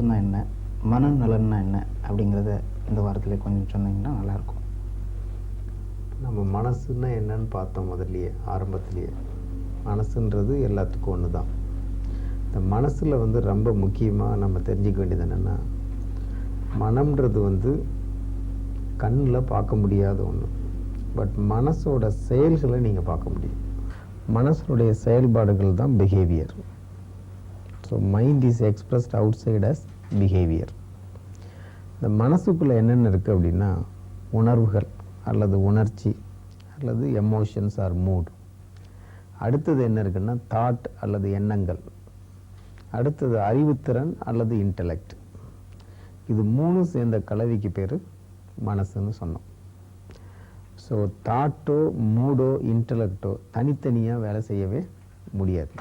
மனசுனா என்ன? மனநலன்னா என்ன? அப்படிங்கிறத இந்த வாரத்தில் கொஞ்சம் சொன்னீங்கன்னா நல்லாயிருக்கும். நம்ம மனசுன்னா என்னன்னு பார்த்தோம் முதல்லையே ஆரம்பத்துலேயே. மனசுன்றது எல்லாத்துக்கும் ஒன்று தான். இந்த மனசில் வந்து ரொம்ப முக்கியமாக நம்ம தெரிஞ்சுக்க வேண்டியது என்னென்னா மனம்ன்றது வந்து கண்ணில் பார்க்க முடியாத ஒன்று பட் மனசோட செயல்களை நீங்கள் பார்க்க முடியும். மனசனுடைய செயல்பாடுகள் தான் behaviour so mind is expressed outside as behaviour இந்த மனசுக்குள்ளே என்னென்ன இருக்குது அப்படின்னா உணர்வுகள் அல்லது உணர்ச்சி அல்லது எமோஷன்ஸ் ஆர் மூட் அடுத்தது என்ன இருக்குன்னா தாட் அல்லது எண்ணங்கள். அடுத்தது அறிவுத்திறன் அல்லது இன்டலெக்ட் இது மூணும் சேர்ந்த கலவைக்கு பேர் மனசுன்னு சொன்னோம். ஸோ தாட்டோ மூடோ இன்டலெக்டோ தனித்தனியாக வேலை செய்யவே முடியாது.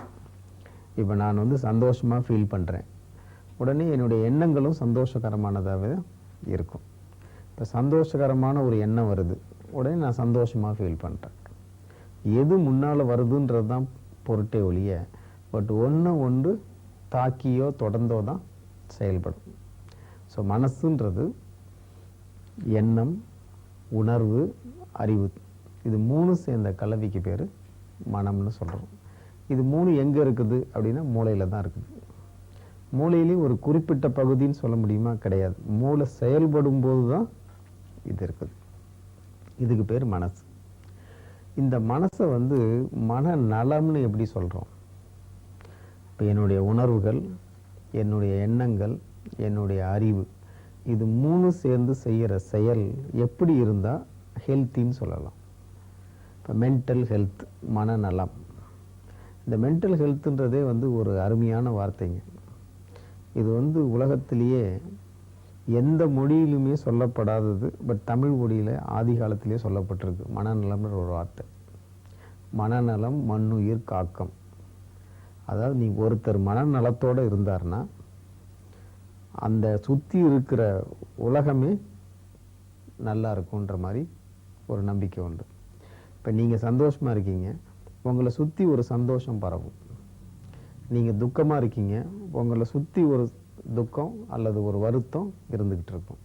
இப்போ நான் வந்து சந்தோஷமாக ஃபீல் பண்ணுறேன் உடனே என்னுடைய எண்ணங்களும் சந்தோஷகரமானதாகவே இருக்கும். இப்போ சந்தோஷகரமான ஒரு எண்ணம் வருது. உடனே நான் சந்தோஷமாக ஃபீல் பண்ணுறேன் எது முன்னால் வருதுன்றது தான் பொருட்டே ஒழிய பட் ஒன்று ஒன்று தாக்கியோ தொடர்ந்தோ தான் செயல்படும். ஸோ மனசுன்றது எண்ணம் உணர்வு அறிவு. இது மூணு சேர்ந்த கலவைக்கு பேர் மனம்னு சொல்கிறோம் இது மூணு எங்கே இருக்குது அப்படின்னா மூளையில் தான் இருக்குது. மூளையிலேயும் ஒரு குறிப்பிட்ட பகுதின்னு சொல்ல முடியுமா? கிடையாது. மூளை செயல்படும் போது தான் இது இருக்குது. இதுக்கு பேர் மனசு. இந்த மனசை வந்து மன நலம்னு எப்படி சொல்கிறோம் இப்போ என்னுடைய உணர்வுகள் என்னுடைய எண்ணங்கள் என்னுடைய அறிவு இது மூணு சேர்ந்து செய்கிற செயல் எப்படி இருந்தால் ஹெல்த்தின்னு சொல்லலாம். இப்போ மென்டல் ஹெல்த் மனநலம். இந்த மென்டல் ஹெல்த்துன்றதே வந்து ஒரு அருமையான வார்த்தைங்க. இது வந்து உலகத்திலேயே எந்த மொழியிலுமே சொல்லப்படாதது பட் தமிழ் மொழியில் ஆதி காலத்திலேயே சொல்லப்பட்டிருக்கு. மனநலம்ன்ற ஒரு வார்த்தை. மனநலம் மண்ணுயிர் காக்கம். அதாவது நீ ஒருத்தர் மனநலத்தோடு இருந்தார்னா அந்த சுற்றி இருக்கிற உலகமே நல்லா இருக்குன்ற மாதிரி ஒரு நம்பிக்கை உண்டு. இப்போ நீங்கள் சந்தோஷமாக இருக்கீங்க உங்களை சுற்றி ஒரு சந்தோஷம் பரவும். நீங்கள் துக்கமாக இருக்கீங்க உங்களை சுற்றி ஒரு துக்கம் அல்லது ஒரு வருத்தம் இருந்துக்கிட்டு இருக்கும்.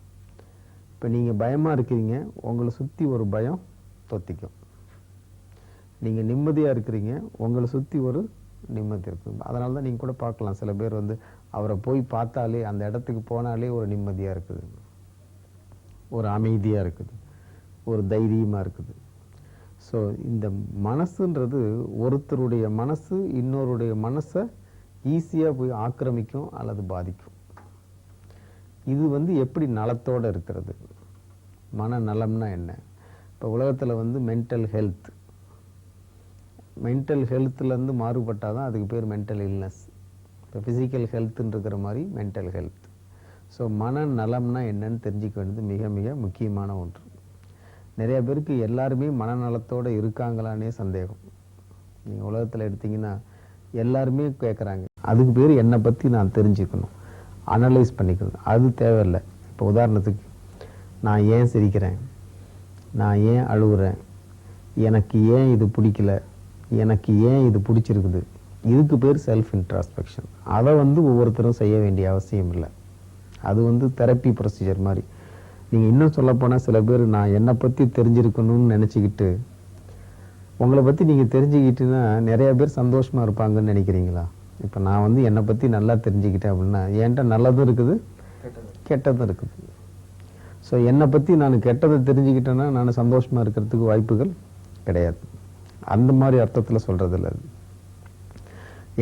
இப்போ நீங்கள் பயமாக இருக்கிறீங்க உங்களை சுற்றி ஒரு பயம் தொத்திக்கும். நீங்கள் நிம்மதியாக இருக்கிறீங்க உங்களை சுற்றி ஒரு நிம்மதி இருக்கும். அதனால தான் நீங்கள் கூட பார்க்கலாம். சில பேர் வந்து அவரை போய் பார்த்தாலே அந்த இடத்துக்கு போனாலே ஒரு நிம்மதியாக இருக்குது. ஒரு அமைதியாக இருக்குது. ஒரு தைரியமாக இருக்குது. ஸோ இந்த மனசுன்றது ஒருத்தருடைய மனசு இன்னொருடைய மனசை ஈஸியாக போய் ஆக்கிரமிக்கும் அல்லது பாதிக்கும். இது வந்து எப்படி நலத்தோடு இருக்கிறது? மனநலம்னா என்ன? இப்போ உலகத்தில் வந்து மென்டல் ஹெல்த் மென்டல் ஹெல்த்துலேருந்து மாறுபட்டால் தான் அதுக்கு பேர் மென்டல் இல்னஸ் இப்போ ஃபிசிக்கல் ஹெல்த்துன்றிருக்கிற மாதிரி மென்டல் ஹெல்த் ஸோ மனநலம்னா என்னன்னு தெரிஞ்சிக்க வேண்டியது மிக மிக முக்கியமான ஒன்று. நிறைய பேருக்கு எல்லாருமே மனநலத்தோடு இருக்காங்களானே சந்தேகம். நீங்கள் உலகத்தில் எடுத்தீங்கன்னா எல்லாருமே கேட்குறாங்க அதுக்கு பேர் என்னை பற்றி நான் தெரிஞ்சுக்கணும். அனலைஸ் பண்ணிக்கணும். அது தேவையில்லை. இப்போ உதாரணத்துக்கு நான் ஏன் சிரிக்கிறேன்? நான் ஏன் அழுகுறேன் எனக்கு ஏன் இது பிடிக்கல? எனக்கு ஏன் இது பிடிச்சிருக்குது? இதுக்கு பேர் செல்ஃப் இன்ட்ராஸ்பெக்ஷன் அதை வந்து ஒவ்வொருத்தரும் செய்ய வேண்டிய அவசியம் இல்லை. அது வந்து தெரப்பி ப்ரொசீஜர் மாதிரி. நீங்கள் இன்னும் சொல்லப்போனால் சில பேர் நான் என்னை பற்றி தெரிஞ்சிருக்கணும்னு நினச்சிக்கிட்டு உங்களை பற்றி நீங்கள் தெரிஞ்சுக்கிட்டுன்னா நிறைய பேர் சந்தோஷமாக இருப்பாங்கன்னு நினைக்கிறீங்களா? இப்போ நான் வந்து என்னை பற்றி நல்லா தெரிஞ்சுக்கிட்டேன் அப்படின்னா என்கிட்ட நல்லதும் இருக்குது கெட்டதும் இருக்குது. ஸோ என்னை பற்றி நான் கெட்டதை தெரிஞ்சுக்கிட்டேன்னா நான் சந்தோஷமாக இருக்கிறதுக்கு வாய்ப்புகள் கிடையாது. அந்த மாதிரி அர்த்தத்தில் சொல்கிறது இல்லை அது.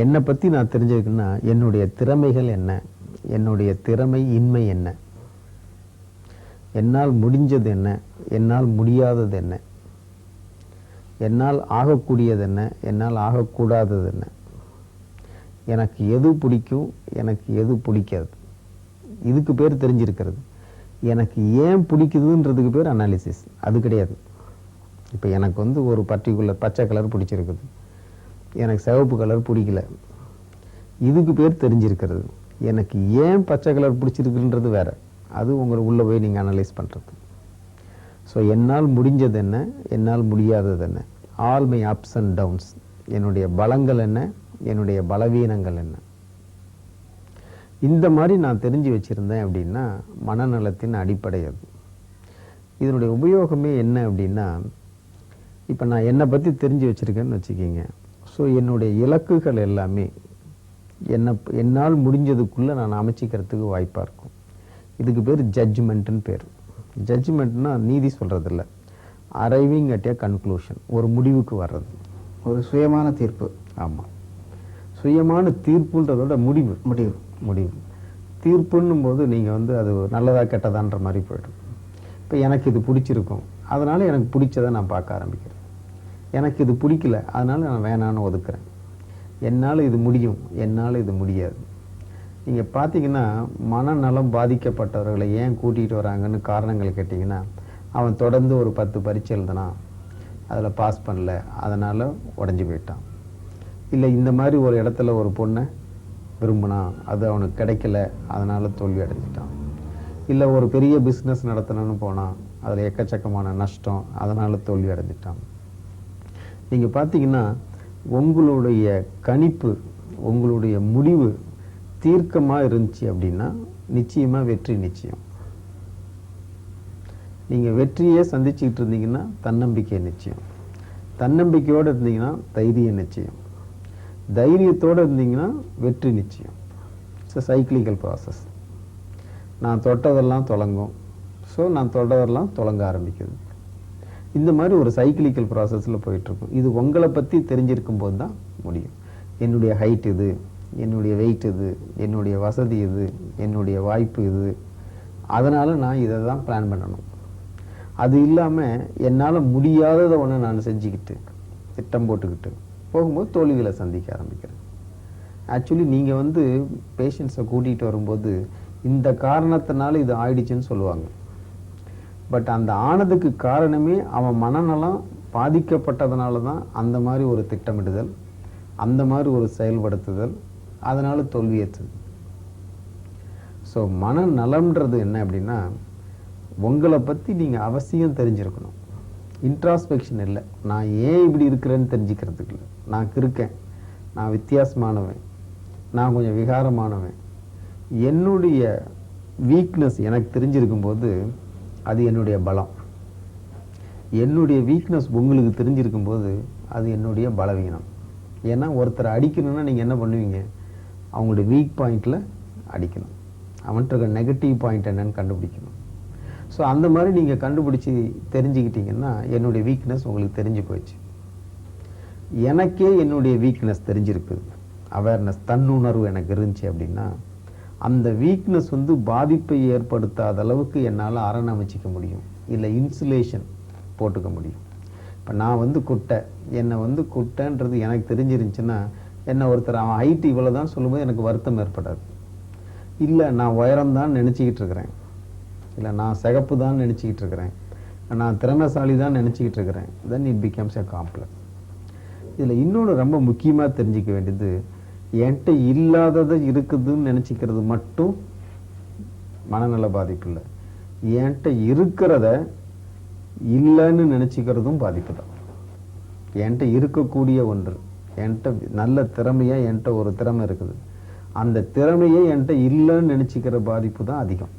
என்னை பற்றி நான் தெரிஞ்சுக்கணும்னா என்னுடைய திறமைகள் என்ன? என்னுடைய திறமை இன்மை என்ன? என்னால் முடிஞ்சது என்ன? என்னால் முடியாதது என்ன? என்னால் ஆகக்கூடியது என்ன? என்னால் ஆகக்கூடாதது என்ன? எனக்கு எது பிடிக்கும்? எனக்கு எது பிடிக்காது? இதுக்கு பேர் தெரிஞ்சிருக்கிறது. எனக்கு ஏன் பிடிக்குதுன்றதுக்கு பேர் அனாலிசிஸ் அது கிடையாது. இப்போ எனக்கு வந்து ஒரு பர்டிகுலர் பச்சை கலர் பிடிச்சிருக்குது. எனக்கு சிவப்பு கலர் பிடிக்கல. இதுக்கு பேர் தெரிஞ்சிருக்கிறது. எனக்கு ஏன் பச்சை கலர் பிடிச்சிருக்குன்றது வேற. அது உங்களை உள்ளே போய் நீங்கள் அனலைஸ் பண்ணுறது ஸோ என்னால் முடிஞ்சது என்ன? என்னால் முடியாதது என்ன? All my ups and downs என்னுடைய பலங்கள் என்ன? என்னுடைய பலவீனங்கள் என்ன? இந்த மாதிரி நான் தெரிஞ்சு வச்சுருந்தேன் அப்படின்னா மனநலத்தின் அடிப்படை அது. இதனுடைய உபயோகமே என்ன அப்படின்னா இப்போ நான் என்னை பற்றி தெரிஞ்சு வச்சுருக்கேன்னு வச்சுக்கிங்க. ஸோ என்னுடைய இலக்குகள் எல்லாமே என்னை என்னால் முடிஞ்சதுக்குள்ளே நான் அமைச்சிக்கிறதுக்கு வாய்ப்பாக இருக்கும். இதுக்கு பேர் ஜட்ஜ்மெண்ட்டுன்னு பேர். ஜட்ஜ்மெண்ட்னா நீதி சொல்கிறதில்ல அரைவிங் அட் ஏ கன்க்ளூஷன் ஒரு முடிவுக்கு வர்றது. ஒரு சுயமான தீர்ப்பு. ஆமாம் சுயமான தீர்ப்புன்றதோட முடிவு. முடிவு. முடிவு. தீர்ப்புன்னும் போது நீங்கள் வந்து அது நல்லதா கெட்டதான்ற மாதிரி போய்டும். இப்போ எனக்கு இது பிடிச்சிருக்கும். அதனால் எனக்கு பிடிச்சதை நான் பார்க்க ஆரம்பிக்கிறேன். எனக்கு இது பிடிக்கல அதனால் நான் வேணான்னு ஒதுக்குறேன். என்னால் இது முடியும் என்னால் இது முடியாது. நீங்கள் பார்த்தீங்கன்னா மனநலம் பாதிக்கப்பட்டவர்களை ஏன் கூட்டிகிட்டு வராங்கன்னு காரணங்கள் கேட்டிங்கன்னா அவன் தொடர்ந்து ஒரு பத்து பரீட்சை எழுதினான் அதில் பாஸ் பண்ணல அதனால் உடஞ்சி போயிட்டான். இல்லை இந்த மாதிரி ஒரு இடத்துல ஒரு பொண்ணை விரும்பினான் அது அவனுக்கு கிடைக்கல அதனால் தோல்வி அடைஞ்சிட்டான். இல்லை ஒரு பெரிய பிஸ்னஸ் நடத்தணும்னு போனான் அதில் எக்கச்சக்கமான நஷ்டம் அதனால் தோல்வி அடைஞ்சிட்டான். நீங்கள் பார்த்தீங்கன்னா உங்களுடைய கணிப்பு உங்களுடைய முடிவு தீர்க்கமாக இருந்துச்சு அப்படின்னா நிச்சயமாக வெற்றி நிச்சயம். நீங்கள் வெற்றியே சந்திச்சுக்கிட்டு இருந்தீங்கன்னா தன்னம்பிக்கை நிச்சயம். தன்னம்பிக்கையோடு இருந்தீங்கன்னா தைரிய நிச்சயம். தைரியத்தோடு இருந்தீங்கன்னா வெற்றி நிச்சயம். இட்ஸ் சைக்கிளிக்கல் ப்ராசஸ் நான் தொட்டதெல்லாம் தொடங்கும் ஸோ நான் தொட்டதெல்லாம் தொடங்க ஆரம்பிக்குது. இந்த மாதிரி ஒரு சைக்கிளிக்கல் ப்ராசஸில் போயிட்டுருக்கும் இது உங்களை பற்றி தெரிஞ்சிருக்கும் போது தான் முடியும். என்னுடைய ஹைட் இது. என்னுடைய வெயிட் இது என்னுடைய வசதி இது என்னுடைய வாய்ப்பு இது. அதனால் நான் இதை தான் பிளான் பண்ணணும். அது இல்லாமல் என்னால் முடியாததை ஒன்று நான் செஞ்சுக்கிட்டு திட்டம் போட்டுக்கிட்டு போகும்போது தோல்விகளை சந்திக்க ஆரம்பிக்கிறேன். ஆக்சுவலி நீங்கள் வந்து பேஷண்ட்ஸை கூட்டிகிட்டு வரும்போது இந்த காரணத்தினால இது ஆயிடுச்சுன்னு சொல்லுவாங்க. பட் அந்த ஆனதுக்கு காரணமே அவன் மனநலம் பாதிக்கப்பட்டதுனால தான் அந்த மாதிரி ஒரு திட்டமிடுதல் அந்த மாதிரி ஒரு செயல்படுத்துதல் அதனால் தோல்வியேற்றுது ஸோ மனநலம்ன்றது என்ன அப்படின்னா உங்களை பற்றி நீங்கள் அவசியம் தெரிஞ்சிருக்கணும். இன்ட்ராஸ்பெக்ஷன் இல்லை. நான் ஏன் இப்படி இருக்கிறேன்னு தெரிஞ்சுக்கிறதுக்கு இல்லை. நான் இருக்கேன். நான் வித்தியாசமானவன். நான் கொஞ்சம் விகாரமானவன். என்னுடைய வீக்னஸ் எனக்கு தெரிஞ்சிருக்கும் போது அது என்னுடைய பலம். என்னுடைய வீக்னஸ் உங்களுக்கு தெரிஞ்சிருக்கும் போது அது என்னுடைய பலவீனம். ஏன்னா ஒருத்தரை அடிக்கணும்னா நீங்கள் என்ன பண்ணுவீங்க? அவங்களுடைய வீக் பாயிண்டில் அடிக்கணும். அவன்கிட்ட இருக்க நெகட்டிவ் பாயிண்ட் என்னன்னு கண்டுபிடிக்கணும். ஸோ அந்த மாதிரி நீங்கள் கண்டுபிடிச்சி தெரிஞ்சுக்கிட்டீங்கன்னா என்னுடைய வீக்னஸ் உங்களுக்கு தெரிஞ்சு போயிடுச்சு. எனக்கே என்னுடைய வீக்னஸ் தெரிஞ்சிருக்குது அவேர்னஸ் தன்னுணர்வு எனக்கு இருந்துச்சு அப்படின்னா அந்த வீக்னஸ் வந்து பாதிப்பை ஏற்படுத்தாத அளவுக்கு என்னால் அரணமைச்சிக்க முடியும். இல்லை இன்சுலேஷன் போட்டுக்க முடியும். இப்போ நான் வந்து குட்டை. என்னை வந்து குட்டைன்றது எனக்கு தெரிஞ்சிருந்துச்சுன்னா என்ன ஒருத்தர் அவன் ஹைட் இவ்வளோ தான் சொல்லும்போது எனக்கு வருத்தம் ஏற்படாது. இல்லை நான் உயரம் தான் நினச்சிக்கிட்டு இருக்கிறேன். இல்லை நான் சிகப்பு தான் நினச்சிக்கிட்டு இருக்கிறேன். நான் திறமைசாலி தான் நினச்சிக்கிட்டு இருக்கிறேன். Then it becomes a complex இதில் இன்னொன்று ரொம்ப முக்கியமாக தெரிஞ்சிக்க வேண்டியது என்கிட்ட இல்லாததை இருக்குதுன்னு நினச்சிக்கிறது மட்டும் மனநல பாதிப்பு இல்லை. என்கிட்ட இருக்கிறத இல்லைன்னு நினச்சிக்கிறதும் பாதிப்பு தான். என்கிட்ட இருக்கக்கூடிய ஒன்று. என்கிட்ட நல்ல திறமையாக என்கிட்ட ஒரு திறமை இருக்குது. அந்த திறமையே என்கிட்ட இல்லைன்னு நினச்சிக்கிற பாதிப்பு தான் அதிகம்.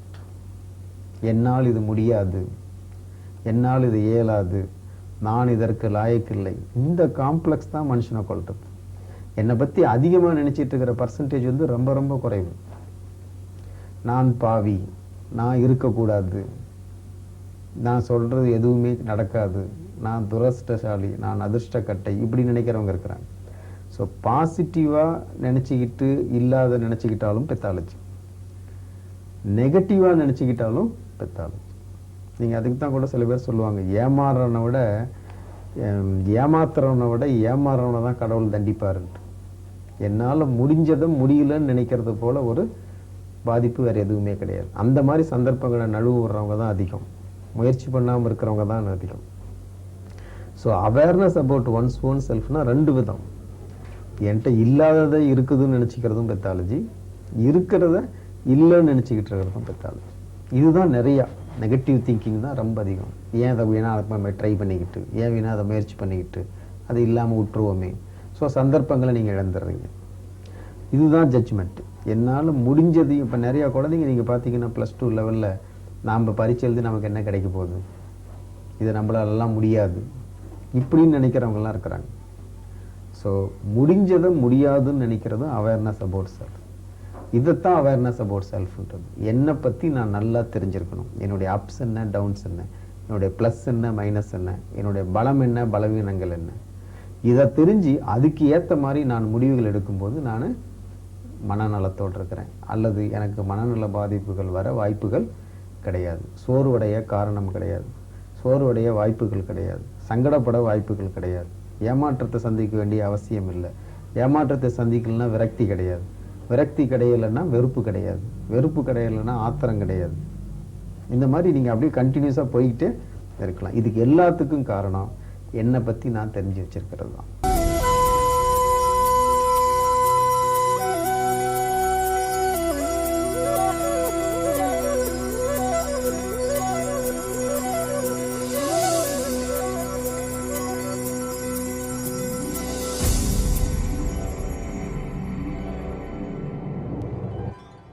என்னால் இது முடியாது. என்னால் இது இயலாது. நான் இதற்கு லாயக்கில்லை இந்த காம்ப்ளெக்ஸ் தான் மனுஷனை கொள்றது என்னை பற்றி அதிகமாக நினச்சிட்டு இருக்கிற பர்சன்டேஜ் வந்து ரொம்ப ரொம்ப குறைவு. நான் பாவி. நான் இருக்கக்கூடாது. நான் சொல்கிறது எதுவுமே நடக்காது. நான் துரஷ்டசாலி நான் அதிர்ஷ்டக்கட்டை. இப்படி நினைக்கிறவங்க இருக்கிறாங்க. ஸோ பாசிட்டிவாக நினச்சிக்கிட்டு இல்லாத நினச்சிக்கிட்டாலும் பெத்தாலஜி நெகட்டிவாக நினச்சிக்கிட்டாலும் பெத்தாலஜி நீங்கள் அதுக்கு தான் கூட சில பேர் சொல்லுவாங்க ஏமாறுறவனை விட ஏமாத்துறவனை விட ஏமாறுறவனை தான் கடவுள் தண்டிப்பாருன்ட்டு. என்னால் முடிஞ்சதை முடியலன்னு நினைக்கிறது போல் ஒரு பாதிப்பு வேறு எதுவுமே கிடையாது. அந்த மாதிரி சந்தர்ப்பங்களை நழுவு விடுறவங்க தான் அதிகம். முயற்சி பண்ணாமல் இருக்கிறவங்க தான் அதிகம். So awareness about one's own செல்ஃப்னால் ரெண்டு விதம். என்கிட்ட இல்லாததை இருக்குதுன்னு நினச்சிக்கிறதும் பெத்தாலஜி இருக்கிறத இல்லைன்னு நினச்சிக்கிட்டு இருக்கிறதும் பெத்தாலஜி இதுதான் நிறையா நெகட்டிவ் திங்கிங் தான் ரொம்ப அதிகம். ஏன் அதை வீணாக அதை ட்ரை பண்ணிக்கிட்டு ஏன் வீணாக அதை முயற்சி பண்ணிக்கிட்டு அது இல்லாமல் விட்டுருவோமே? ஸோ சந்தர்ப்பங்களை நீங்கள் இழந்துடுறீங்க. இதுதான் ஜட்ஜ்மெண்ட் என்னால் முடிஞ்சதையும் இப்போ நிறையா குழந்தைங்க நீங்கள் பார்த்தீங்கன்னா ப்ளஸ் டூ லெவலில் நாம் பரீட்சை எழுதி நமக்கு என்ன கிடைக்க போகுது? இது நம்மளாலலாம் முடியாது. இப்படின்னு நினைக்கிறவங்கலாம் இருக்கிறாங்க. ஸோ முடிஞ்சதை முடியாதுன்னு நினைக்கிறதும் அவேர்னஸ் அபவுட் செல்ஃப் இதைத்தான் அவேர்னஸ் அபவுட் செல்ஃப்ன்றது என்னை பற்றி நான் நல்லா தெரிஞ்சிருக்கணும். என்னுடைய அப்ஸ் என்ன டவுன்ஸ் என்ன என்னுடைய ப்ளஸ் என்ன மைனஸ் என்ன என்னுடைய பலம் என்ன பலவீனங்கள் என்ன. இதை தெரிஞ்சு அதுக்கு ஏற்ற மாதிரி நான் முடிவுகள் எடுக்கும்போது நான் மனநலத்தோடு இருக்கிறேன். அல்லது எனக்கு மனநல பாதிப்புகள் வர வாய்ப்புகள் கிடையாது. சோர்வடைய காரணம் கிடையாது. சோர்வடைய வாய்ப்புகள் கிடையாது. சங்கடப்பட வாய்ப்புகள் கிடையாது. ஏமாற்றத்தை சந்திக்க வேண்டிய அவசியம் இல்லை. ஏமாற்றத்தை சந்திக்கலன்னா விரக்தி கிடையாது. விரக்தி கிடையலைன்னா வெறுப்பு கிடையாது. வெறுப்பு கிடையலைன்னா ஆத்திரம் கிடையாது. இந்த மாதிரி நீங்கள் அப்படியே கண்டினியூஸாக போய்கிட்டே இருக்கலாம். இதுக்கு எல்லாத்துக்கும் காரணம் என்னை பற்றி நான் தெரிஞ்சு வச்சுருக்கிறது தான்